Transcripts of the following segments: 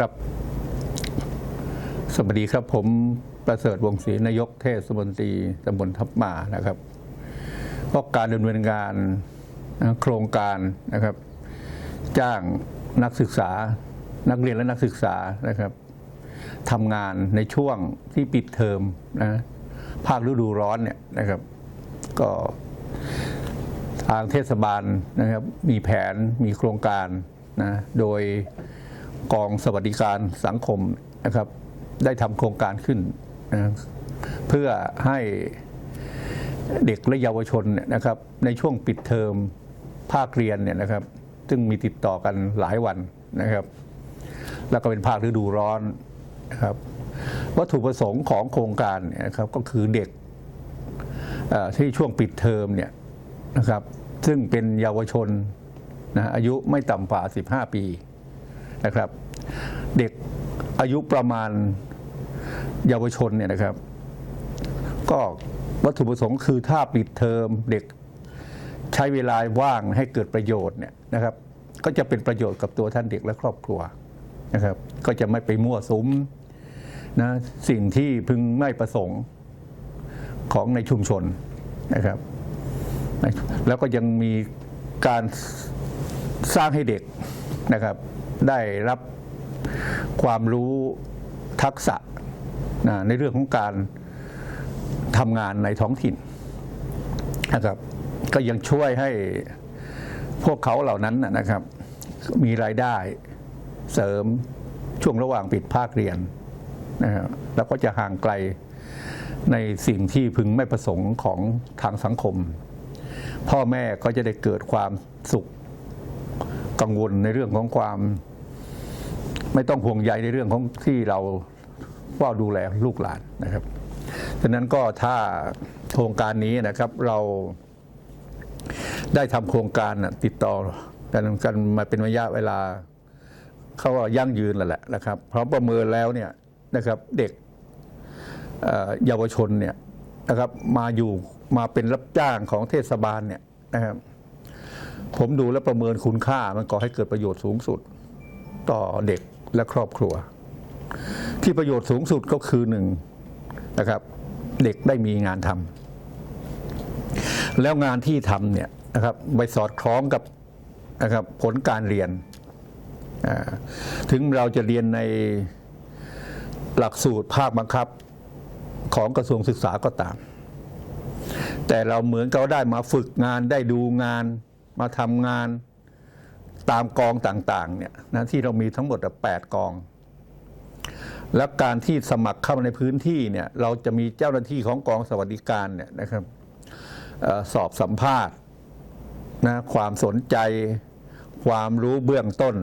ครับ สวัสดีครับผมประเสริฐวงศรีนายกเทศมนตรีตำบลทับหมานะครับก็การดำเนินงานโครงการนะครับ จ้างนักศึกษา นักเรียนและนักศึกษานะครับทำงานในช่วงที่ปิดเทอมนะภาคฤดูร้อนเนี่ยนะครับ ก็ทางเทศบาลนะครับ มีแผนมีโครงการนะโดย กองสวัสดิการสังคมนะครับ ได้ทำโครงการขึ้นนะเพื่อให้เด็กและเยาวชนเนี่ยนะครับ ในช่วงปิดเทอมภาคเรียนเนี่ยนะครับ ซึ่งมีติดต่อกันหลายวันนะครับ แล้วก็เป็นภาคฤดูร้อนนะครับวัตถุประสงค์ของโครงการเนี่ยนะครับก็คือเด็กที่ช่วงปิดเทอมเนี่ยนะครับ ซึ่งเป็นเยาวชนนะอายุไม่ต่ำกว่า 15 ปี นะครับ เด็กอายุประมาณเยาวชนเนี่ยนะครับ ก็วัตถุประสงค์คือถ้าปิดเทอมเด็กใช้เวลาว่างให้เกิดประโยชน์เนี่ยนะครับ ก็จะเป็นประโยชน์กับตัวท่านเด็กและครอบครัวนะครับ ก็จะไม่ไปมั่วสุมนะสิ่งที่พึงไม่ประสงค์ของในชุมชนนะครับ แล้วก็ยังมีการสร้างให้เด็กนะครับ ได้รับความรู้ทักษะนะในเรื่องของการทำงานในท้องถิ่นนะครับ ก็ยังช่วยให้พวกเขาเหล่านั้นนะนะครับ มีรายได้เสริมช่วงระหว่างปิดภาคเรียนนะครับแล้วก็จะห่างไกลในสิ่งที่พึงไม่ประสงค์ของทางสังคม พ่อแม่ก็จะได้เกิดความสุขกังวลในเรื่องของความ ไม่ต้องห่วงใยในเรื่องของที่เราเฝ้าดูแลลูกหลานนะครับฉะนั้นก็ถ้าโครงการนี้นะครับเราได้ทำโครงการติดต่อกันกันมาเป็นระยะเวลาเขาว่ายั่งยืนแล้วแหละนะครับพราะประเมินแล้วเนี่ยนะครับเด็กเอ่อเยาวชนเนี่ยนะครับมาอยู่มาเป็นรับจ้างของเทศบาลเนี่ยนะครับผมดูและประเมินคุณค่ามันก่อให้เกิดประโยชน์สูงสุดต่อเด็ก และครอบครัว ที่ประโยชน์สูงสุดก็คือหนึ่งนะครับ เด็กได้มีงานทำแล้วงานที่ทำเนี่ยนะครับไปสอดคล้องกับนะครับผลการเรียน ถึงเราจะเรียนในหลักสูตรภาคบังคับของกระทรวงศึกษาก็ตาม แต่เราเหมือนเขาได้มาฝึกงานได้ดูงานมาทำงาน ตามกองต่างๆเนี่ยนะที่เรามีทั้งหมด 8 กอง แล้วการที่สมัครเข้ามาในพื้นที่เนี่ยเราจะมีเจ้าหน้าที่ของกองสวัสดิการเนี่ยนะครับออสอบสัมภาษณ์นะความสนใจ ความรู้เบื้องต้น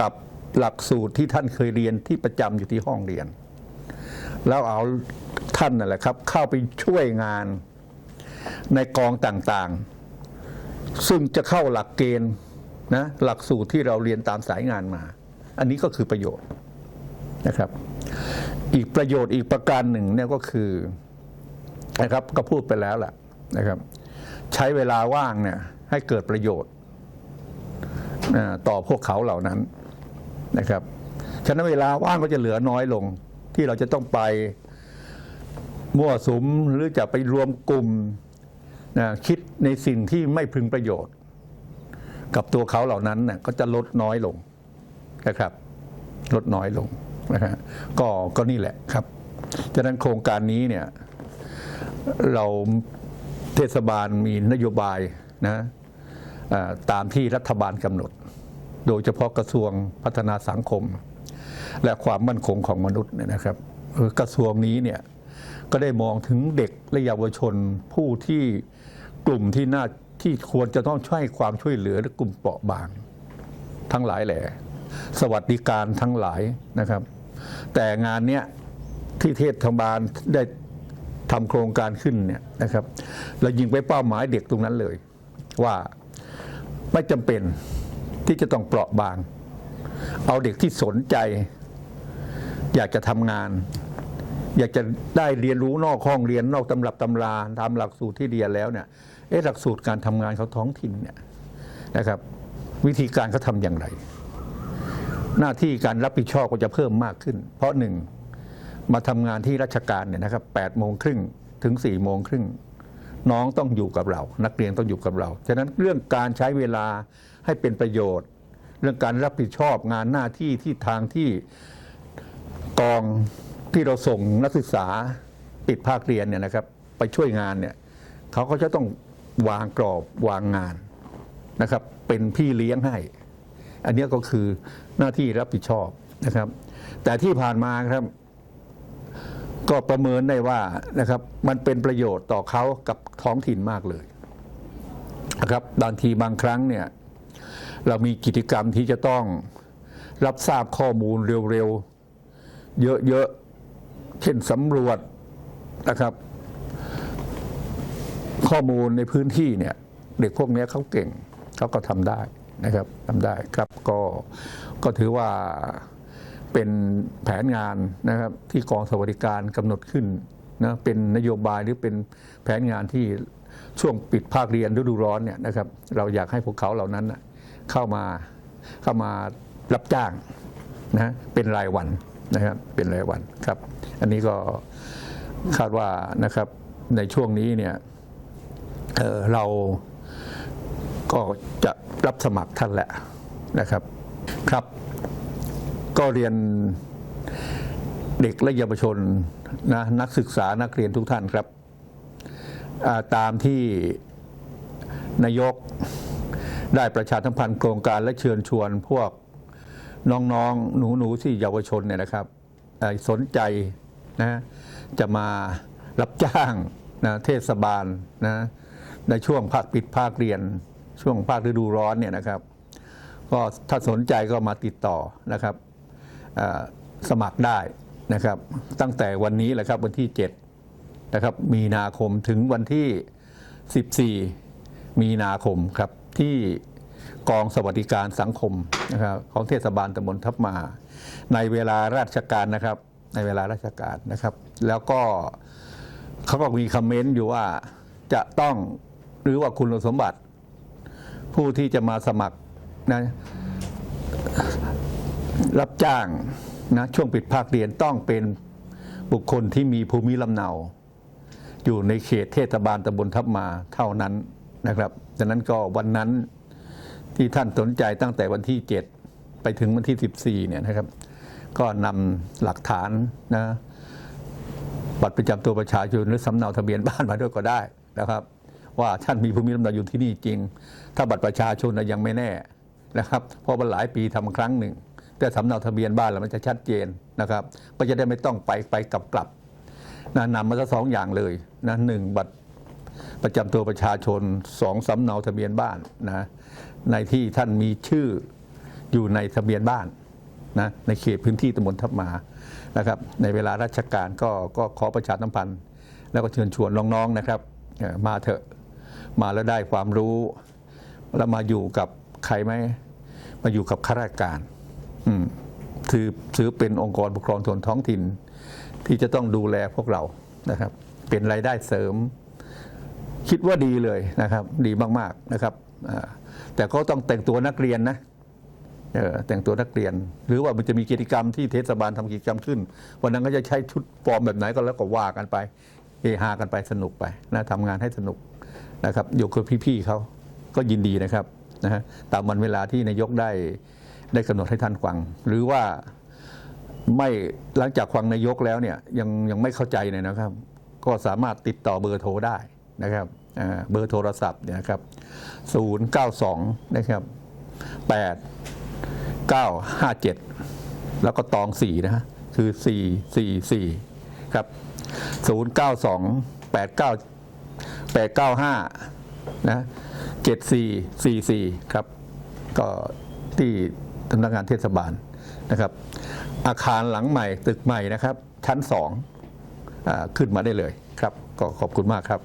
กับหลักสูตรที่ท่านเคยเรียนที่ประจำอยู่ที่ห้องเรียน แล้วเอาท่านนั่นแหละครับ เข้าไปช่วยงานในกองต่างๆ ซึ่งจะเข้าหลักเกณฑ์ นะหลักสูตรที่เราเรียนตามสายงานมา อันนี้ก็คือประโยชน์นะครับ อีกประโยชน์อีกประการหนึ่งเนี่ยก็คือนะครับก็พูดไปแล้วแหละนะครับ ใช้เวลาว่างเนี่ยให้เกิดประโยชน์ต่อพวกเขาเหล่านั้นนะครับฉะนั้นเวลาว่างก็จะเหลือน้อยลง ที่เราจะต้องไปมั่วสุมหรือจะไปรวมกลุ่มนะคิดในสิ่งที่ไม่พึงประโยชน์ กับตัวเขาเหล่านั้นน่ะก็จะลดน้อยลงนะครับ ลดน้อยลงนะฮะก็ก็นี่แหละครับฉะนั้นโครงการนี้เนี่ยเราเทศบาลมีนโยบายนะตามที่รัฐบาลกำหนด โดยเฉพาะกระทรวงพัฒนาสังคม และความมั่นคงของมนุษย์เนี่ยนะครับกระทรวงนี้เนี่ยก็ได้มองถึงเด็กและเยาวชนผู้ที่กลุ่มที่น่า ที่ควรจะต้องช่วยความช่วยเหลือและกลุ่มเปราะบาง ทั้งหลายแหล่สวัสดิการทั้งหลายนะครับ แต่งานเนี้ยที่เทศบาลได้ทำโครงการขึ้นเนี่ยนะครับเรายิงไปเป้าหมายเด็กตรงนั้นเลย ว่าไม่จำเป็นที่จะต้องเปราะบาง เอาเด็กที่สนใจ อยากจะทำงาน อยากจะได้เรียนรู้นอกห้องเรียนนอกตำรับตำราทำหลักสูตรที่เรียนแล้วเนี่ยเอ๊ะหลักสูตรการทำงานเขาท้องถิ่นเนี่ยนะครับ วิธีการเขาทำอย่างไร หน้าที่การรับผิดชอบก็จะเพิ่มมากขึ้น เพราะหนึ่งมาทำงานที่ราชการเนี่ยนะครับแปดโมงครึ่งถึงสี่โมงครึ่งน้องต้องอยู่กับเรา นักเรียนต้องอยู่กับเรา ฉะนั้นเรื่องการใช้เวลาให้เป็นประโยชน์ เรื่องการรับผิดชอบงานหน้าที่ที่ทางที่กอง ที่เราส่งนักศึกษาปิดภาคเรียนเนี่ยนะครับไปช่วยงานเนี่ยเขาก็จะต้องวางกรอบวางงานนะครับ เป็นพี่เลี้ยงให้ อันนี้ก็คือหน้าที่รับผิดชอบนะครับ แต่ที่ผ่านมาครับ ก็ประเมินได้ว่านะครับ มันเป็นประโยชน์ต่อเขากับท้องถิ่นมากเลยนะครับบางทีบางครั้งเนี่ยเรามีกิจกรรมที่จะต้องรับทราบข้อมูลเร็วๆ เยอะๆ เช่นสำรวจนะครับ ข้อมูลในพื้นที่เนี่ยเด็กพวกนี้เขาเก่งเขาก็ทำได้นะครับทำได้ครับก็ก็ถือว่าเป็นแผนงานนะครับ ที่กองสวัสดิการกำหนดขึ้นนะเป็นนโยบายหรือเป็นแผนงานที่ช่วงปิดภาคเรียนฤดูร้อนเนี่ยนะครับ เราอยากให้พวกเขาเหล่านั้นเข้ามาเข้ามารับจ้างนะเป็นรายวัน นะครับเป็นรายวันครับ อันนี้ก็คาดว่านะครับในช่วงนี้เนี่ยเเราก็จะรับสมัครท่านแหละนะครับครับ ก็เรียนเด็กและเยาวชนนะนักศึกษานักเรียนทุกท่านครับาตามที่นายกได้ประชาสัมพันธ์โครงการและเชิญชวนพวก น้องๆ หนูๆที่เยาวชนเนี่ยนะครับสนใจนะจะมารับจ้างนะเทศบาลนะในช่วงภาคปิดภาคเรียน ช่วงภาคฤดูร้อนเนี่ยนะครับ ก็ถ้าสนใจก็มาติดต่อนะครับสมัครได้นะครับ ตั้งแต่วันนี้แหละครับวันที่ 7 นะครับ มีนาคมถึงวันที่ 14 มีนาคมครับที่ กองสวัสดิการสังคมนะครับของเทศบาลตำบลทับมา ในเวลาราชการนะครับ ในเวลาราชการนะครับ แล้วก็เขาก็มีคอมเมนต์อยู่ว่าจะต้องหรือว่าคุณสมบัติ ผู้ที่จะมาสมัครนะรับจ้างนะช่วงปิดภาคเรียนต้องเป็นบุคคลที่มีภูมิลำเนา อยู่ในเขตเทศบาลตำบลทับมาเท่านั้นนะครับดังนั้นก็วันนั้น ที่ท่านสนใจตั้งแต่วันที่ 7 ไปถึงวันที่ 14 เนี่ยนะครับ ก็นำหลักฐานนะบัตรประจำตัวประชาชนหรือสำเนาทะเบียนบ้านมาด้วยก็ได้นะครับ ว่าท่านมีภูมิลำเนาอยู่ที่นี่จริง ถ้าบัตรประชาชนน่ะยังไม่แน่นะครับ เพราะมันหลายปีทำครั้งหนึ่ง แต่สำเนาทะเบียนบ้านแล้วมันจะชัดเจนนะครับ ก็จะได้ไม่ต้องไปไปกลับกลับนะนำมาสักสองอย่างเลยนะหนึ่งบัตร ประจำตัวประชาชนสองสำเนาทะเบียนบ้านนะในที่ท่านมีชื่ออยู่ในทะเบียนบ้านนะในเขตพื้นที่ตำบลทับมานะครับ ในเวลาราชการก็ก็ขอประชาสัมพันธ์ แล้วก็เชิญชวนน้องๆนะครับ มาเถอะมาแล้วได้ความรู้ แล้วมาอยู่กับใครไหมมาอยู่กับข้าราชการอืมถือถือเป็นองค์กรปกครองส่วนท้องถิ่น ที่จะต้องดูแลพวกเรานะครับ เป็นรายได้เสริม คิดว่าดีเลยนะครับ ดีมากๆนะครับแต่ก็ต้องแต่งตัวนักเรียนนะแต่งตัวนักเรียน หรือว่ามันจะมีกิจกรรมที่เทศบาลทำกิจกรรมขึ้น วันนั้นก็จะใช้ชุดฟอร์มแบบไหนก็แล้วก็ว่ากันไปเฮฮากันไปสนุกไปนะทำงานให้สนุกนะครับอยู่กับพี่ๆเขาก็ยินดีนะครับนะฮะตามวันเวลาที่นายกได้ได้กำหนดให้ท่านฟัง หรือว่าไม่หลังจากฟังนายกแล้วเนี่ยยังยังไม่เข้าใจเนี่ยนะครับ ก็สามารถติดต่อเบอร์โทรได้ นะครับเบอร์โทรศัพท์เนี่ยนะครับ092นะครับ8 957 แล้วก็ตอง 4 นะฮะคือ 444 ครับ 092 89 895 นะ 7444 ครับ ก็ที่สำนักงานเทศบาลนะครับ อาคารหลังใหม่ตึกใหม่นะครับ ชั้น 2 ขึ้นมาได้เลยครับ ก็ขอบคุณมากครับ